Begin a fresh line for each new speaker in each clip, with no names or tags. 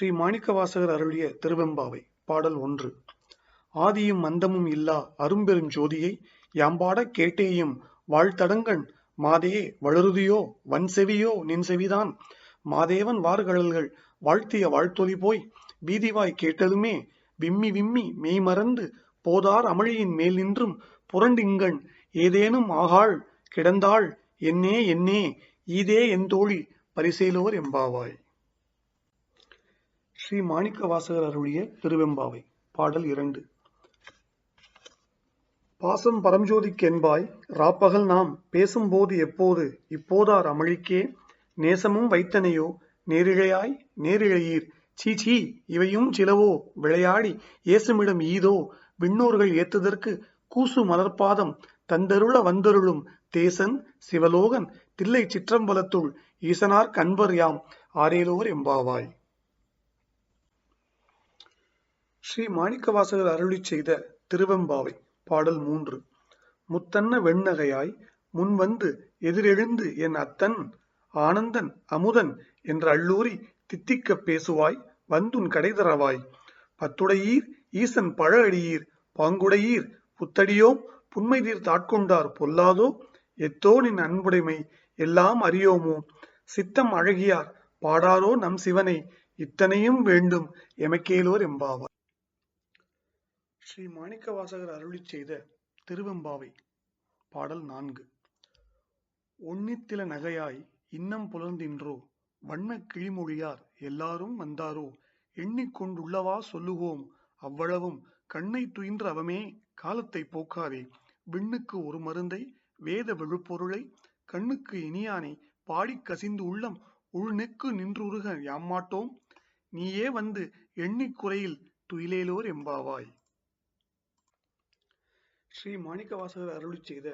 ஸ்ரீ மாணிக்கவாசகர் அருளிய திருவெம்பாவை பாடல் ஒன்று. ஆதியும் மந்தமும் இல்லா அரும்பெரும் ஜோதியை யாம்பாட கேட்டேயும் வாழ்த்தடங்கண் மாதே வளருதியோ வன்செவியோ நின் செவிதான். மாதேவன் வார்கழல்கள் வாழ்த்திய வாழ்த்தொலி போய் வீதிவாய் கேட்டதுமே விம்மி விம்மி மெய்மறந்து போதார் அமளியின் மேல் நின்றும் புரண்டிங்கண் ஏதேனும் ஆகாள் கிடந்தாள் என்னே என்னே ஈதே என் தோழி பரிசேலோர் எம்பாவாய். ஸ்ரீ மாணிக்க வாசகர் அருளிய திருவெம்பாவை பாடல் இரண்டு. பாசம் பரஞ்சோதிக்கு என்பாய் ராப்பகல் நாம் பேசும்போது எப்போது இப்போதார் அமளிக்கே நேசமும் வைத்தனையோ நேரிழையாய் நேரிழையீர். சீச்சி இவையும் சிலவோ விளையாடி ஏசுமிடம் ஈதோ விண்ணோர்கள் ஏத்துதற்கு கூசு மலர்பாதம் தந்தருள வந்தருளும் தேசன் சிவலோகன் தில்லை சிற்றம்பலத்துள் ஈசனார் கண்பர் யாம் ஆரேலோர் எம்பாவாய். ஸ்ரீ மாணிக்கவாசகர் அருளிச் செய்த திருவெம்பாவை பாடல் மூன்று. முத்தன்ன வெண்ணகையாய் முன்வந்து எதிரெழுந்து என் அத்தன் ஆனந்தன் அமுதன் என்ற அள்ளூரி தித்திக்கப் பேசுவாய் வந்துன் கடைதரவாய் பத்துடையீர் ஈசன் பழ அடியீர் பாங்குடையீர் புத்தடியோம் புன்மைதீர் தாட்கொண்டார் பொல்லாதோ? எத்தோ நின் அன்புடைமை எல்லாம் அறியோமோ? சித்தம் அழகியார் பாடாரோ நம் சிவனை இத்தனையும் வேண்டும் எமக்கேலோர் எம்பாவார். ஸ்ரீ மாணிக்கவாசகர் அருளிச் செய்த திருவெம்பாவை பாடல் நான்கு. ஒன்னித்தில நகையாய் இன்னம் புலர்ந்தின்றோ வண்ணக் கிளிமொழியார் எல்லாரும் வந்தாரோ எண்ணிக்கொண்டுள்ளவா சொல்லுவோம் அவ்வளவும் கண்ணை துயின்ற அவமே காலத்தை போக்காதே விண்ணுக்கு ஒரு மருந்தை வேத விழுப்பொருளை கண்ணுக்கு இனியானை பாடிக் கசிந்து உள்ளம் உள்நெக்கு நின்றுருக யாமாட்டோம் நீயே வந்து எண்ணிக்குறையில் துயிலேலோர் எம்பாவாய். ஸ்ரீ மாணிக்கவாசகர் அருளி செய்த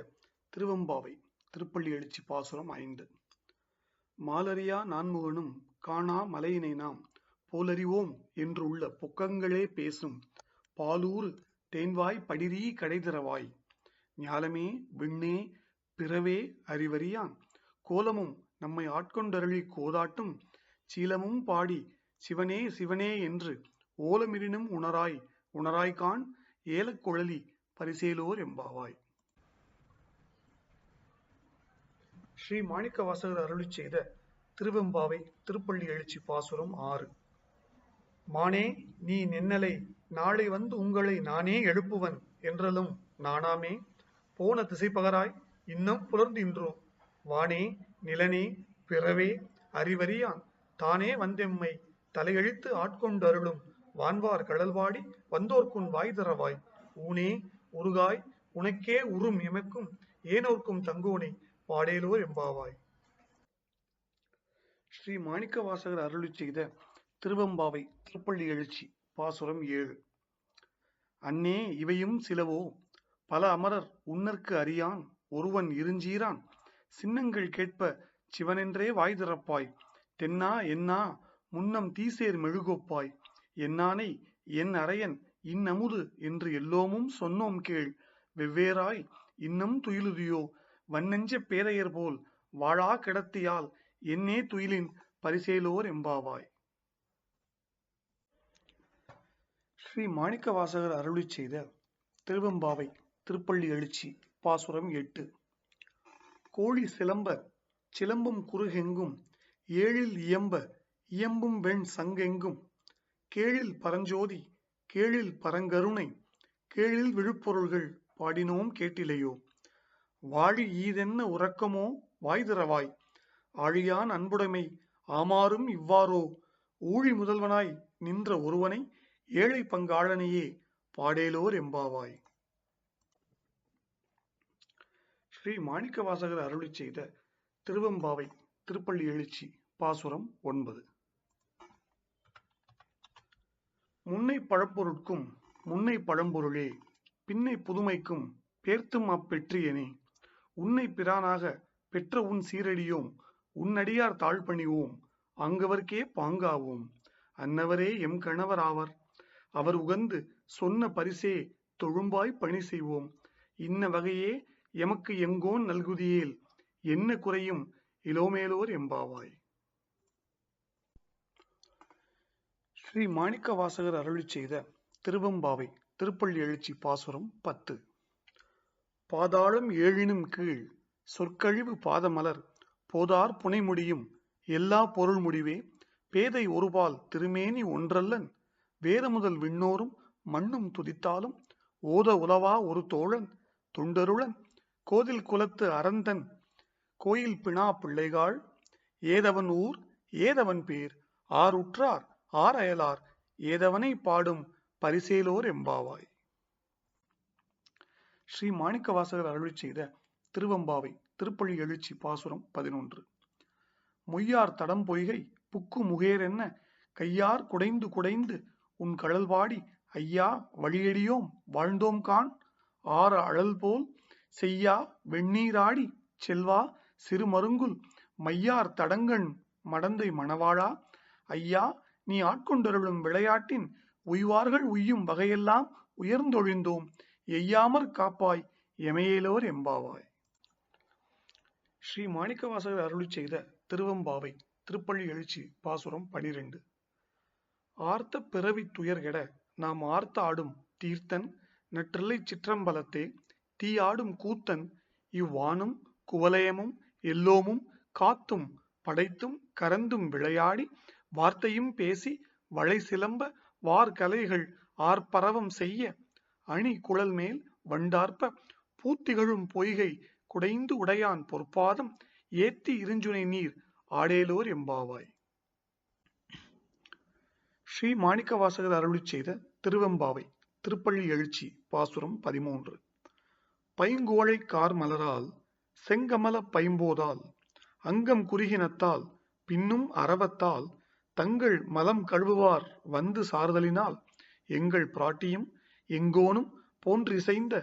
திருவெம்பாவை திருப்பள்ளி எழுச்சி பாசுரம் ஐந்து. மாலரியா நான்முகனும் காணா மலையினை நாம் போலறிவோம் என்றுள்ள பொக்கங்களே பேசும் பாலூர் தேன்வாய் படிரீ கடைதிரவாய் ஞாலமே விண்ணே பிறவே அறிவறியான். கோலமும் நம்மை ஆட்கொண்டருளி கோதாட்டும். சீலமும் பாடி சிவனே சிவனே என்று ஓலமிரினும் உணராய் உணராய்கான் ஏலக்குழலி பரிசேலோர் எம்பாவாய் ஸ்ரீ மாணிக்க வாசகர் அருளி செய்த திருவெம்பாவை திருப்பள்ளி எழுச்சி பாசுரம் ஆறு. மானே நீ நின்னலை நாளை வந்து உங்களை நானே எழுப்புவன் என்றலும் நானாமே. போன திசைப்பகராய் இன்னும் புலர்ந்தின்றோ வானே நிலனே பிறவே அறிவறியான் தானே வந்தெம்மை தலையெழுத்து ஆட்கொண்டருளும் வான்வார் கடல்வாடி வந்தோர்க்குன் வாய் தரவாய் ஊனே உருகாய் உனக்கே உறும் எமக்கும் ஏனோர்க்கும் தங்குவனை பாடேலோர் எம்பாவாய். ஸ்ரீ மாணிக்க வாசகர் அருளி செய்த திருவம்பாவை திருப்பள்ளி எழுச்சி பாசுரம் ஏழு. அன்னே இவையும் சிலவோ பல அமரர் உன்னற்கு அறியான் ஒருவன் இருஞ்சீரான் சின்னங்கள் கேட்ப சிவனென்றே வாய் திறப்பாய். தென்னா என்னா முன்னம் தீசேர் மெழுகோப்பாய். என்னானை என் அரையன் இன்னமுது என்று எல்லோமும் சொன்னோம் கேள். வெவ்வேறாய் இன்னும் துயிலுதியோ? வன்னெஞ்ச பேரையர் போல் வாழா கிடத்தியால் என்னே துயிலின் பரிசேலோர் எம்பாவாய். ஸ்ரீ மாணிக்க வாசகர் அருளி செய்த திருவெம்பாவை திருப்பள்ளி எழுச்சி பாசுரம் எட்டு. கோழி சிலம்ப சிலம்பும் குறுகெங்கும் ஏழில் இயம்ப இயம்பும் வெண் சங்கெங்கும் கேழில் பரஞ்சோதி கேழில் பரங்கருணை கேழில் விழுப்பொருள்கள் பாடினோம் கேட்டிலையோ? வாழி ஈதென்ன உறக்கமோ? வாய்திரவாய் ஆழியான் அன்புடைமை ஆமாறும் இவ்வாறோ? ஊழி முதல்வனாய் நின்ற ஒருவனை ஏழை பங்காளனையே பாடேலோர் எம்பாவாய். ஸ்ரீ மாணிக்க வாசகர் அருளி செய்த திருவெம்பாவை திருப்பள்ளி எழுச்சி பாசுரம் ஒன்பது. முன்னை பழப்பொருட்கும் முன்னை பழம்பொருளே பின்னை புதுமைக்கும் பேர்த்தும் அப்பெற்றியனே உன்னை பிரானாக பெற்ற உன் சீரடியோம் உன்னடியார் தாழ்பணிவோம் அங்கவர்க்கே பாங்காவோம். அன்னவரே எம் கணவர் ஆவர். அவர் உகந்து சொன்ன பரிசே தொழும்பாய் பணி செய்வோம். இன்ன வகையே எமக்கு எங்கோன் நல்குதியேல் என்ன குறையும் இலோமேலோர் எம்பாவாய். ஸ்ரீ மாணிக்க வாசகர் அருளி செய்த திருவம்பாவை திருப்பள்ளி எழுச்சி பாசுரம் பத்து. பாதாளம் ஏழினும் கீழ் சொற்கழிவு பாதமலர் போதார் புனைமுடியும் எல்லா பொருள் முடிவே பேதை ஒருபால் திருமேனி ஒன்றல்லன் வேத முதல் விண்ணோரும் மண்ணும் துதித்தாலும் ஓத உலவா ஒரு தோழன் துண்டருளன் கோதில் குலத்து அரந்தன் கோயில் பிணா பிள்ளைகாள் ஏதவன் ஊர் ஏதவன் பேர் ஆருற்றார் ஆர் அயலார் ஏதவனை பாடும் பரிசேலோர் எம்பாவாய்? ஸ்ரீ மாணிக்க வாசகர் அருளிச் செய்த திருவெம்பாவை திருப்பள்ளி எழுச்சி பாசுரம் பதினொன்று. மொய்யார் தடம் பொய்கை புக்கு முகேரென்ன கையார் குடைந்து குடைந்து உன் கழல்வாடி ஐயா வழியடியோம் வாழ்ந்தோம் கான் ஆற அழல் போல் செய்யா வெண்ணீராடி செல்வா சிறுமருங்குல் மையார் தடங்கண் மடந்தை மணவாழா ஐயா நீ ஆட்கொண்டருளும் விளையாட்டின் உய்வார்கள் உய்யும் வகையெல்லாம் உயர்ந்தொழிந்தோம். எய்யாமற் காப்பாய் எமையேலோர் எம்பாவாய். ஸ்ரீ மாணிக்கவாசகர் அருளி செய்த திருவம்பாவை திருப்பள்ளி எழுச்சி பாசுரம் பனிரெண்டு. ஆர்த்த பிறவி துயர்கெட நாம் ஆர்த்த ஆடும் தீர்த்தன் நற்றில்லை சிற்றம்பலத்தே தீயாடும் கூத்தன் இவ்வானும் குவலயமும் எல்லோமும் காத்தும் படைத்தும் கரந்தும் விளையாடி வார்த்தையும் பேசி வளை சிலம்ப வார்கலைகள் ஆர்ப்பரவம் செய்ய அணி குழல் மேல் வண்டார்ப்ப பூத்திகழும் பொய்கை குடைந்து உடையான் பொற்பாதம் ஏத்தி இருஞ்சுனை நீர் ஆடேலோர் எம்பாவாய். ஸ்ரீ மாணிக்கவாசகர் அருளி செய்த திருவெம்பாவை திருப்பள்ளி எழுச்சி பாசுரம் பதிமூன்று. பைங்கோழை கார் மலரால் செங்கமல பைம்போதால் அங்கம் குறுகினத்தால் பின்னும் அரவத்தால் தங்கள் மலம் கழுவுவார் வந்து சார்தலினால் எங்கள் பிராட்டியும் எங்கோனும் போன்றிசைந்த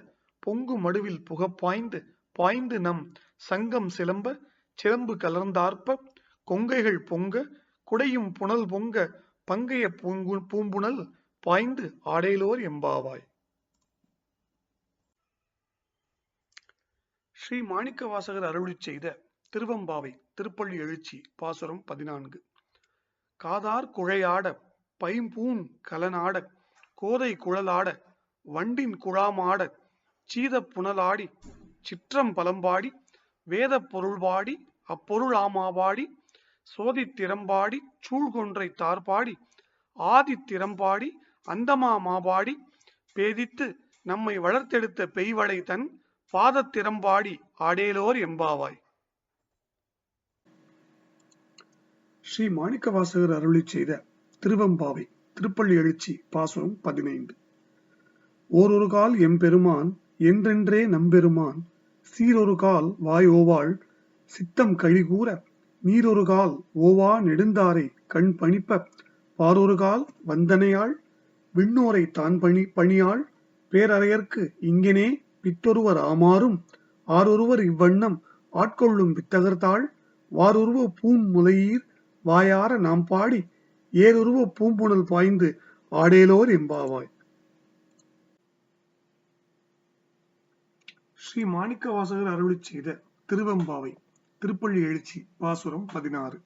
பொங்கு மடுவில் புகப்பாய்ந்து பாய்ந்து நம் சங்கம் சிலம்ப சிலம்பு கலர்ந்தார்ப்ப. கொங்கைகள் பொங்க குடையும் புனல் பொங்க பங்கைய பூங்கு பூம்புணல் பாய்ந்து ஆடேலோர் எம்பாவாய். ஸ்ரீ மாணிக்க வாசகர் அருளி செய்த திருவம்பாவை திருப்பள்ளி எழுச்சி பாசுரம் பதினான்கு. காதார் குழையாட பைம்பூன் கலனாட கோதை குழலாட வண்டின் குழாமாட சீத புனலாடி சிற்றம் பலம்பாடி வேத பொருள்பாடி அப்பொருள் ஆமாபாடி சோதித்திறம்பாடி சூழ்கொன்றை தார்பாடி ஆதி திறம்பாடி அந்தமா மாபாடி பேதித்து நம்மை வளர்த்தெடுத்த பெய்வளை தன் பாதத்திறம்பாடி ஆடேலோர் எம்பாவாய். ஸ்ரீ மாணிக்கவாசகர் அருளி செய்த திருவம்பாவை திருப்பள்ளி எழுச்சி பாசுரம் பதினைந்து. ஓரொரு கால் எம்பெருமான் என்றென்றே நம்பெருமான் சீரொரு கால் வாய் ஓவாள் சித்தம் கழிகூற நீரொரு கால் ஓவா நெடுந்தாரை கண் பணிப்ப பாரொரு கால் வந்தனையாள் விண்ணோரை தான் பணி பணியாள் பேரறையர்க்கு இங்கனே பித்தொருவர் ஆமாறும் ஆரொருவர் இவ்வண்ணம் ஆட்கொள்ளும் வித்தகர்த்தாள் வாரொருவ பூம் முலையீர் வாயார நாம் பாடி ஏருருவ பூம்புணல் பாய்ந்து ஆடேலோர் எம்பாவாய் ஸ்ரீ மாணிக்க வாசகர் அருளி செய்த திருவெம்பாவை திருப்பள்ளி எழுச்சி பாசுரம் பதினாறு.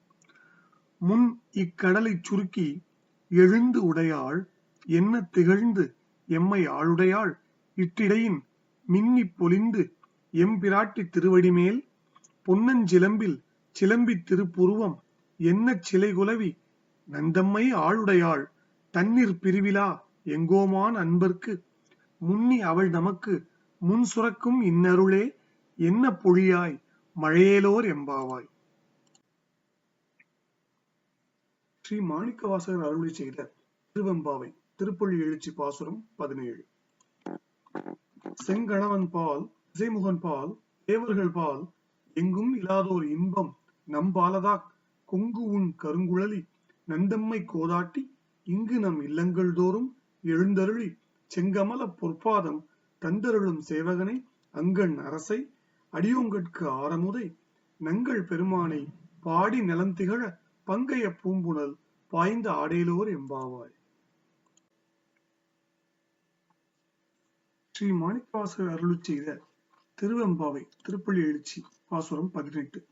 முன் இக்கடலைச் சுருக்கி எழுந்து உடையாள் என்ன திகழ்ந்து எம்மை ஆளுடையாள் இட்டிடையின் மின்னிப் பொலிந்து எம்பிராட்டி திருவடிமேல் பொன்னஞ்சிலம்பில் சிலம்பித் திருப்புருவம் என்ன சிலை குலவி? நந்தம்மை ஆளுடையாள் தண்ணீர் பிரிவிலா எங்கோமான் அன்பர்க்கு? முன்னி அவள் நமக்கு முன் சுரக்கும் இன்னருளே என்ன பொழியாய் மழையேலோர் எம்பாவாய்? ஸ்ரீ மாணிக்கவாசகர் அருளி செய்த திருவெம்பாவை திருப்பள்ளி எழுச்சி பாசுரம் பதினேழு. செங்கணவன் பால் இசைமுகன் பால் தேவர்கள் பால் எங்கும் இல்லாதோர் இன்பம் நம்பாலதாக் கொங்கு உன் கருங்குழலி நந்தம்மை கோதாட்டி இங்கு நம் இல்லங்கள் தோறும் எழுந்தருளி செங்கமல பொற்பாதம் தந்தருளும் சேவகனை அங்கண் அரசை அடியோங்கட்கு ஆரமுதை நங்கள் பெருமானை பாடி நலந்திகழ பங்கைய பூம்புணல் பாய்ந்த ஆடேலோர் எம்பாவாய். ஸ்ரீ மாணிக்கவாசர் அருளிச் செய்த திருவெம்பாவை திருப்பள்ளி எழுச்சி பாசுரம் பதினெட்டு.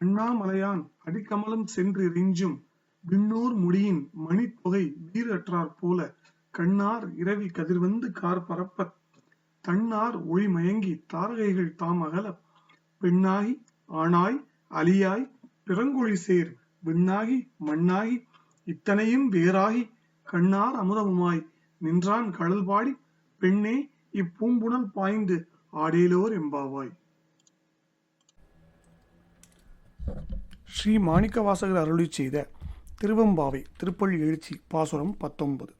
அண்ணாமலையான் அடிக்கமலம் சென்று ரிஞ்சும் விண்ணூர் முடியின் மணித்தொகை வீரற்றார் போல கண்ணார் இரவி கதிர்வந்து கார் பரப்ப தன்னார் ஒளி மயங்கி தாரகைகள் தாம் அகல பெண்ணாகி ஆணாய் அலியாய் பிறங்கொழி சேர் விண்ணாகி மண்ணாகி இத்தனையும் வேறாகி கண்ணார் அமுதமுமாய் நின்றான் கடல் பாடி பெண்ணே இப்பூம்புணல் பாய்ந்து ஆடேலோர் எம்பாவாய். ஸ்ரீ மாணிக்கவாசகர் அருளி செய்த திருவம்பாவை திருப்பள்ளி எழுச்சி பாசுரம் பத்தொன்பது.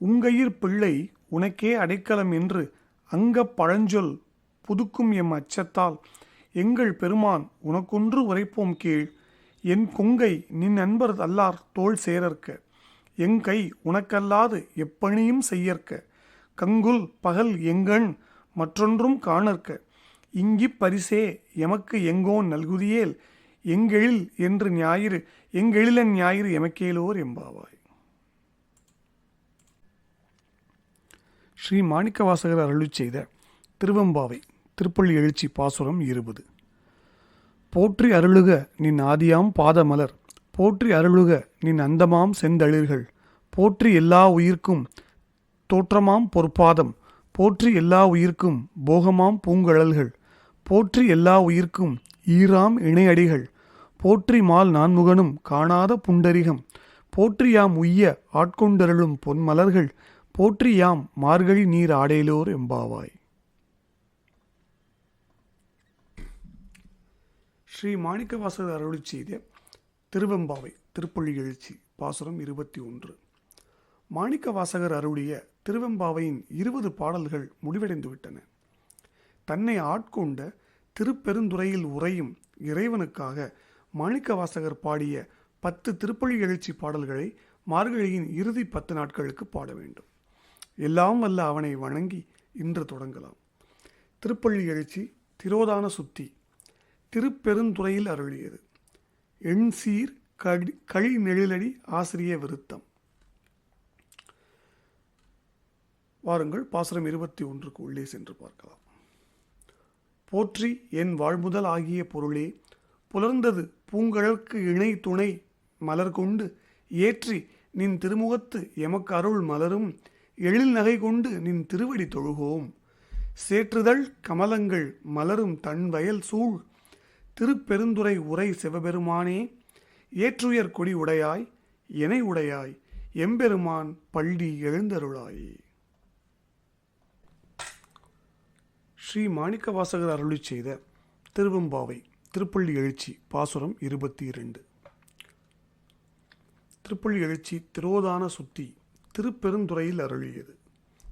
உங்கையிற் பிள்ளை உனக்கே அடைக்கலம் என்று அங்கப் பழஞ்சொல் புதுக்கும் எம் அச்சத்தால் எங்கள் பெருமான் உனக்கொன்று உரைப்போம் கீழ் என் கொங்கை நின் நண்பர் அல்லார் தோள் சேரற்க எங்கை உனக்கல்லாது எப்பணியும் செய்யற்க கங்குல் பகல் எங்கண் மற்றொன்றும் காணற்க இங்கிப் பரிசே எமக்கு எங்கோன் நல்குதியேல் எங்கெழில் என்று ஞாயிறு எங்கெழிலன் ஞாயிறு எமக்கேலோர் எம்பாவாய் ஸ்ரீ மாணிக்கவாசகர் அருளி செய்த திருவம்பாவை திருப்பள்ளி எழுச்சி பாசுரம் இருபது. போற்றி அருளுக நின் ஆதியாம் பாதமலர் போற்றி அருளுக நின் அந்தமாம் செந்தளிர்கள் போற்றி எல்லா உயிர்க்கும் தோற்றமாம் பொற்பாதம் போற்றி எல்லா உயிர்க்கும் போகமாம் பூங்கழல்கள் போற்றி எல்லா உயிர்க்கும் ஈராம் இணையடிகள். போற்றி மால் நான்முகனும் காணாத புண்டரிகம். போற்றியாம் உய்ய ஆட்கொண்டருளும் பொன்மலர்கள். போற்றியாம் மார்கழி நீர் ஆடேலோர் எம்பாவாய். ஸ்ரீ மாணிக்கவாசகர் அருளி செய்த திருவெம்பாவை திருப்பள்ளி எழுச்சி பாசுரம் இருபத்தி ஒன்று. மாணிக்கவாசகர் அருளிய திருவெம்பாவையின் இருபது பாடல்கள் முடிவடைந்துவிட்டன. தன்னை ஆட்கொண்ட திருப்பெருந்துறையில் உறையும் இறைவனுக்காக மாணிக்கவாசகர் பாடிய பத்து திருப்பள்ளி எழுச்சி பாடல்களை மார்கழியின் இறுதி பத்து நாட்களுக்கு பாட வேண்டும். எல்லாம் வல்ல அவனை வணங்கி இன்று தொடங்கலாம். திருப்பள்ளி எழுச்சி திரோதான சுத்தி திருப்பெருந்துறையில் அருளியது. எண்சீர் கடி களி நெழிலடி ஆசிரிய விருத்தம். வாருங்கள் பாசுரம் இருபத்தி ஒன்றுக்கு உள்ளே சென்று பார்க்கலாம். போற்றி என் வாழ்முதல் ஆகிய பொருளே. புலர்ந்தது பூங்கழற்கு இணை துணை மலர் கொண்டு ஏற்றி நின் திருமுகத்து எமக்கு அருள் மலரும். எழில் நகை கொண்டு நின் திருவடி தொழுகோம். சேற்றுதல் கமலங்கள் மலரும் தன் வயல் சூழ். திருப்பெருந்துறை உரை சிவபெருமானே ஏற்றுயர் கொடி உடையாய் எனை உடையாய் எம்பெருமான் பள்ளி எழுந்தருளாயே. ஸ்ரீ மாணிக்கவாசகர் அருளி செய்த திருவெம்பாவை திருப்பள்ளி எழுச்சி பாசுரம் இருபத்தி இரண்டு திருப்பள்ளி எழுச்சி திரோதான சுத்தி திருப்பெருந்துறையில் அருளியது.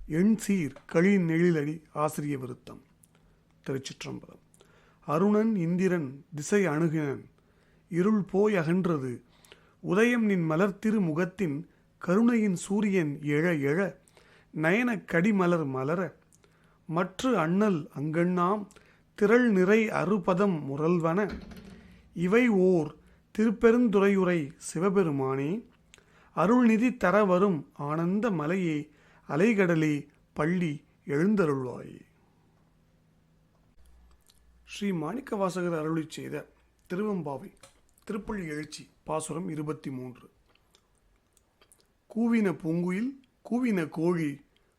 எண் சீர் களி நெழிலடி ஆசிரிய விருத்தம். திருச்சிற்றம்பலம். அருணன் இந்திரன் திசை அணுகினன். இருள் போய் அகன்றது. உதயம் நின் மலர்த்திரு முகத்தின் கருணையின் சூரியன் எழ எழ. நயன கடிமலர் மலர மற்ற அண்ணல் அங்கண்ணாம் திரள் நிறை அறுபதம் முரல்வன. இவை ஓர் திருப்பெருந்துறையுரை சிவபெருமானே. அருள்நிதி தர வரும் ஆனந்த மலையே அலைகடலே பள்ளி எழுந்தருள்வாயே. ஸ்ரீ மாணிக்கவாசகர் அருளி செய்த திருவம்பாவை திருப்பள்ளி எழுச்சி பாசுரம் இருபத்தி மூன்று கூவின பூங்குயில் கூவின கோழி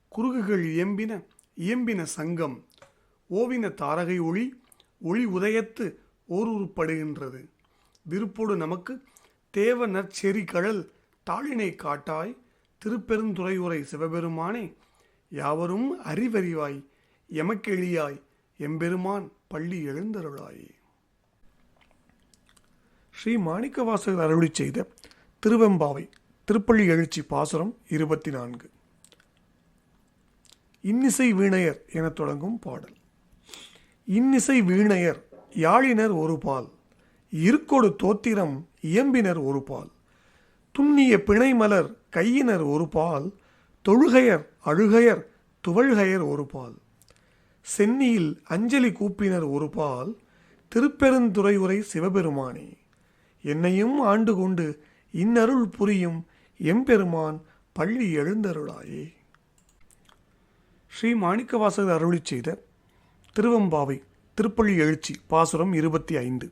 குறுகுகள் இயம்பின இயம்பின சங்கம் ஓவின தாரகை ஒளி ஒளி உதயத்து ஓருருப்படுகின்றது விருப்போடு நமக்கு தேவ நற்செறி கழல் தாளினை காட்டாய் திருப்பெருந்துறையுரை சிவபெருமானே யாவரும் அறிவறிவாய் எமக்கெளியாய் எம்பெருமான் பள்ளி எழுந்தருளாயே. ஸ்ரீ மாணிக்கவாசகர் அருளி செய்த திருவெம்பாவை திருப்பள்ளி எழுச்சி பாசுரம் இருபத்தி நான்கு இன்னிசை வீணையர் எனத் தொடங்கும் பாடல். இன்னிசை வீணையர் யாழினர் ஒரு பால் இருக்கொடு தோத்திரம் இயம்பினர் ஒரு பால் துண்ணிய பிணைமலர் கையினர் ஒரு பால் தொழுகையர் அழுகையர் துவழ்கையர் ஒரு பால் சென்னியில் அஞ்சலி கூப்பினர் ஒரு பால் திருப்பெருந்துறையுரை சிவபெருமானே என்னையும் ஆண்டு கொண்டு இன்னருள் புரியும் எம்பெருமான் பள்ளி எழுந்தருளாயே. ஸ்ரீ மாணிக்கவாசகர் அருளி செய்த திருவம்பாவை திருப்பள்ளி எழுச்சி பாசுரம் இருபத்தி ஐந்து.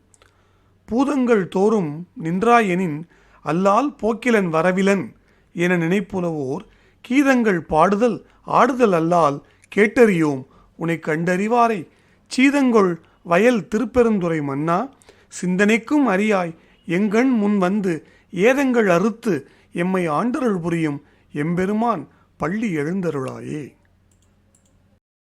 பூதங்கள் தோறும் நின்றாயெனின் அல்லால் போக்கிலன் வரவிலன் என நினைப்புலவோர் கீதங்கள் பாடுதல் ஆடுதல் அல்லால் கேட்டறியோம். உனை கண்டறிவாரை சீதங்கொள் வயல் திருப்பெருந்துறை மன்னா சிந்தனைக்கும் அறியாய் எங்கண் முன் வந்து ஏதங்கள் அறுத்து எம்மை ஆண்டருள் புரியும் எம்பெருமான் பள்ளி எழுந்தருளாயே.